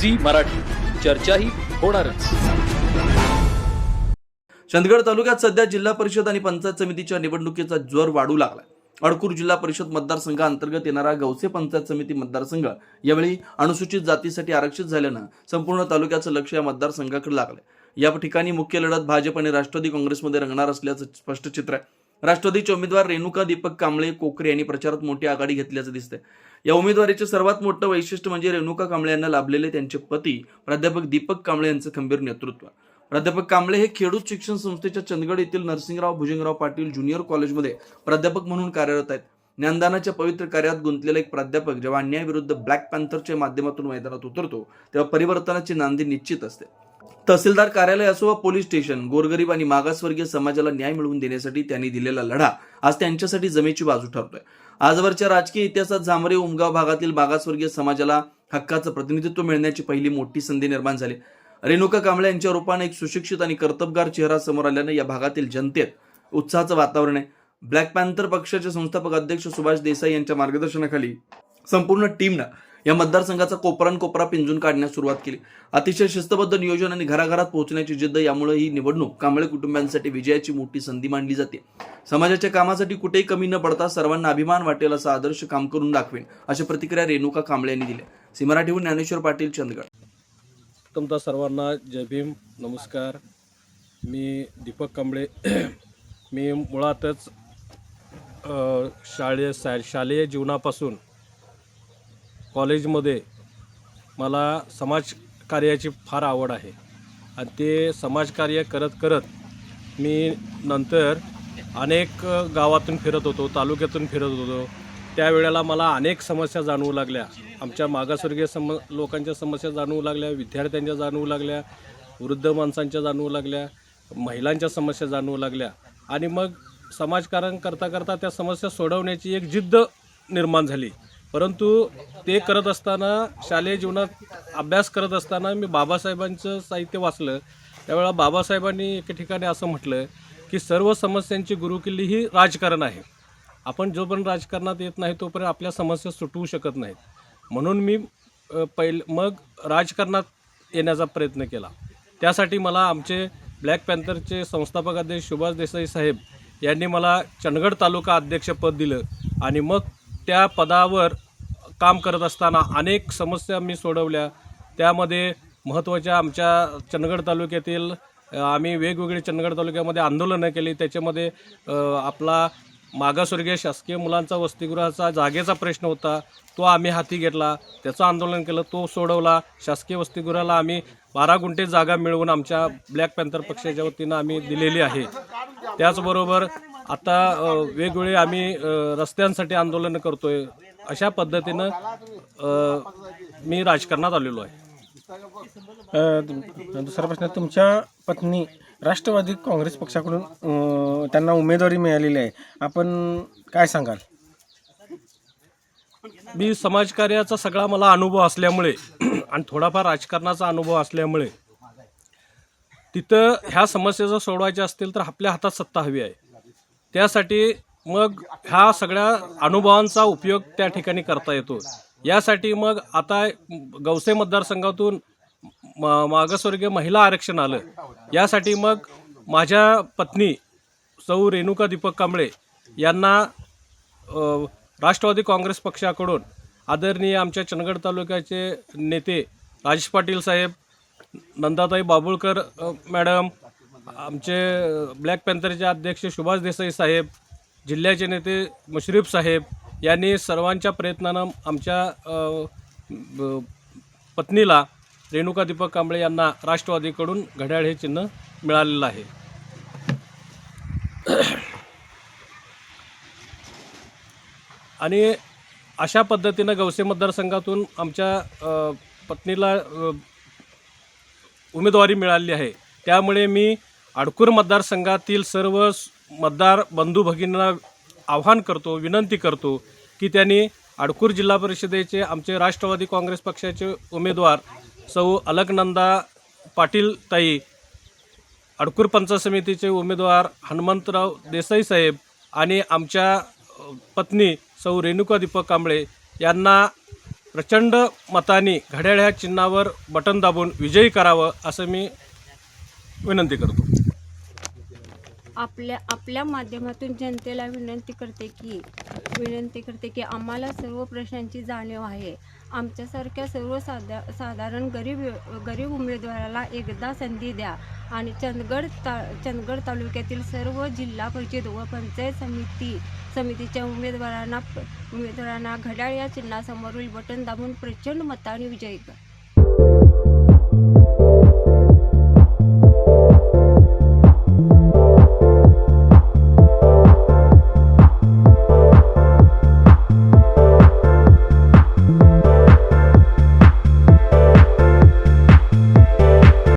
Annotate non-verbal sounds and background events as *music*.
Zee Marathi. चर्चाही होणारच. चंदगड तालुक्यात सध्या जिल्हा परिषद आणि पंचायत समितीच्या निवडणुकीचा जोर वाढू लागला अडकूर जिल्हा परिषद मतदारसंघाअंतर्गत येणारा गवसे पंचायत समिती मतदारसंघ यावेळी अनुसूचित जातीसाठी आरक्षित झाल्यानं संपूर्ण तालुक्याचं लक्ष या मतदारसंघाकडे लागलं या ठिकाणी मुख्य लढत भाजप आणि राष्ट्रवादी काँग्रेसमध्ये रंगणार असल्याचं स्पष्ट चित्र आहे. राष्ट्रवादीचे उमेदवार रेणुका दीपक कांबळे कोकरे यांनी प्रचारात मोठी आघाडी घेतल्याचं दिसतंय. या उमेदवारीचे सर्वात मोठं वैशिष्ट्य म्हणजे रेणुका कांबळे यांना लाभलेले त्यांचे पती प्राध्यापक दीपक कांबळे यांचं खंबीर नेतृत्व. प्राध्यापक कांबळे हे खेडूत शिक्षण संस्थेच्या चंदगड येथील नरसिंगराव भुजंगराव पाटील ज्युनियर कॉलेजमध्ये प्राध्यापक म्हणून कार्यरत आहेत. ज्ञानदानाच्या पवित्र कार्यात गुंतलेला एक प्राध्यापक जेव्हा अन्यायाविरुद्ध ब्लॅक पॅन्थरच्या माध्यमातून मैदानात उतरतो तेव्हा परिवर्तनाची नांदी निश्चित असते. तहसीलदार कार्यालय असो वा पोलीस स्टेशन गोरगरीब आणि मागासवर्गीय समाजाला न्याय मिळवून देण्यासाठी त्यांनी दिलेला लढा आज त्यांच्यासाठी जमेची बाजू ठरतोय. आजवरच्या राजकीय इतिहासात झामरे उमगाव भागातील मागासवर्गीय समाजाला हक्काचं प्रतिनिधित्व मिळण्याची पहिली मोठी संधी निर्माण झाली. रेणुका कांबळे यांच्या रूपाने एक सुशिक्षित आणि कर्तबगार चेहरा समोर आल्याने या भागातील जनतेत उत्साहाचं वातावरण आहे. ब्लॅक पॅन्थर पक्षाचे संस्थापक अध्यक्ष सुभाष देसाई यांच्या मार्गदर्शनाखाली संपूर्ण टीमनं या मतदारसंघाचा कोपरान कोपरा पिंजून काढण्यास सुरुवात केली. अतिशय शिस्तबद्ध नियोजन आणि घराघरात पोहोचण्याची जिद्द यामुळे ही निवडणूक कांबळे कुटुंबियांसाठी विजयाची मोठी संधी मानली जाते. समाजाच्या कामासाठी कुठेही कमी न पडता सर्वांना अभिमान वाटेल असा आदर्श काम करून दाखवेन अशी प्रतिक्रिया रेणुका कांबळे यांनी दिल्या सी ज्ञानेश्वर पाटील चंदगड. तुमचा सर्वांना जय भीम. नमस्कार. मी दीपक कांबळे. *clears throat* मी मुळातच शाळे सा शालेय जीवनापासून कॉलेजमध्ये मला समाजकार्याची फार आवड आहे. आणि ते समाजकार्य करत करत मी नंतर अनेक गावातून फिरत होतो तालुक्यातून फिरत होतो. त्यावेळेला मला अनेक समस्या जाणवू लागल्या. आमच्या मागासवर्गीय सम लोकांच्या समस्या जाणवू लागल्या विद्यार्थ्यांच्या जाणवू लागल्या वृद्ध माणसांच्या जाणवू लागल्या महिलांच्या समस्या जाणवू लागल्या. आणि मग समाजकारण करता करता त्या समस्या सोडवण्याची एक जिद्द निर्माण झाली. परंतु ते करत असताना शालेय जीवनात अभ्यास करत असताना मी बाबासाहेबांचं साहित्य वाचलं. त्यावेळेला बाबासाहेबांनी एके ठिकाणी असं म्हटलं की सर्व समस्यांची गुरुकिल्ली ही राजकारण आहे. आपण जोपर्यंत राजकारणात येत नाही तोपर्यंत आपल्या समस्या सुटवू शकत नाहीत. म्हणून मी पहिल मग राजकारणात येण्याचा प्रयत्न केला. त्यासाठी मला आमचे ब्लॅक पॅन्थरचे संस्थापक अध्यक्ष सुभाष देसाई साहेब यांनी मला चंदगड तालुका अध्यक्षपद दिलं आणि मग त्या पदावर काम करत असताना अनेक समस्या मी सोडवल्या. त्यामध्ये महत्त्वाच्या आमच्या चंदगड तालुक्यातील आम्ही वेगवेगळे चंदगड तालुक्यामध्ये आंदोलनं केली. त्याच्यामध्ये आपला मागासवर्गीय शासकीय मुलांचा वसतिगृहाचा जागेचा प्रश्न होता. तो आम्ही हाती घेतला. त्याचं आंदोलन केलं. तो सोडवला. शासकीय वसतिगृहाला आम्ही बारा गुंठे जागा मिळवून आमच्या ब्लॅक पॅन्थर पक्षाच्या वतीनं आम्ही दिलेली आहे. त्याचबरोबर आता वेगवेगळे आम्ही रस्त्यांसाठी आंदोलनं करतोय. अशा पद्धतीनं मी राजकारणात आलेलो आहे. दुसरा प्रश्न तुमच्या पत्नी राष्ट्रवादी काँग्रेस पक्षाकडून त्यांना उमेदवारी मिळालेली आहे. आपण काय सांगाल? मी समाजकार्याचा सगळा मला अनुभव असल्यामुळे आणि थोडाफार राजकारणाचा अनुभव असल्यामुळे तिथं ह्या समस्या जर सोडवायच्या असतील तर आपल्या हातात सत्ता हवी आहे. त्यासाठी मग ह्या सगळ्या अनुभवांचा उपयोग त्या ठिकाणी करता येतो. यासाठी मग आता गवसे मतदारसंघातून मा मागासवर्गीय महिला आरक्षण आलं. यासाठी मग माझ्या पत्नी सौ रेणुका दीपक कांबळे यांना राष्ट्रवादी काँग्रेस पक्षाकडून आदरणीय आमच्या चंदगड तालुक्याचे नेते राजेश पाटील साहेब नंदाताई बाबुळकर मॅडम आमचे ब्लॅक पॅन्थरचे अध्यक्ष सुभाष देसाई साहेब जिल्ह्याचे नेते मुश्रीफ साहेब यांनी सर्वांच्या प्रयत्नानं आमच्या ब- पत्नीला रेणुका दीपक कांबळे यांना राष्ट्रवादीकडून घड्याळ हे चिन्ह मिळालेलं आहे. आणि अशा पद्धतीनं गवसे मतदारसंघातून आमच्या पत्नीला उमेदवारी मिळाली आहे. त्यामुळे मी अडकूर मतदारसंघातील सर्व मतदार बंधू भगिनींना आव्हान करतो विनंती करतो की त्यांनी अडकूर जिल्हा परिषदेचे आमचे राष्ट्रवादी काँग्रेस पक्षाचे उमेदवार सौ अलकनंदा पाटील ताई अडकूर पंचायत समितीचे उमेदवार हनुमंतराव देसाई साहेब आणि आमच्या पत्नी सौ रेणुका दीपक कांबळे यांना प्रचंड मताने घड्याळ ह्या चिन्हावर बटन दाबून विजयी करावं असं मी विनंती करतो. आपल्या आपल्या माध्यमातून जनतेला विनंती करते की विनंती करते की आम्हाला सर्व प्रश्नांची जाणीव आहे. आमच्यासारख्या सर्व साधा साधारण गरीब गरीब उमेदवाराला एकदा संधी द्या आणि चंदगड ता चंदगड तालुक्यातील सर्व जिल्हा परिषद व पंचायत समिती समितीच्या उमेदवारांना उमेदवारांना घड्याळ या चिन्हासमोरील बटन दाबून प्रचंड मताने विजयी कर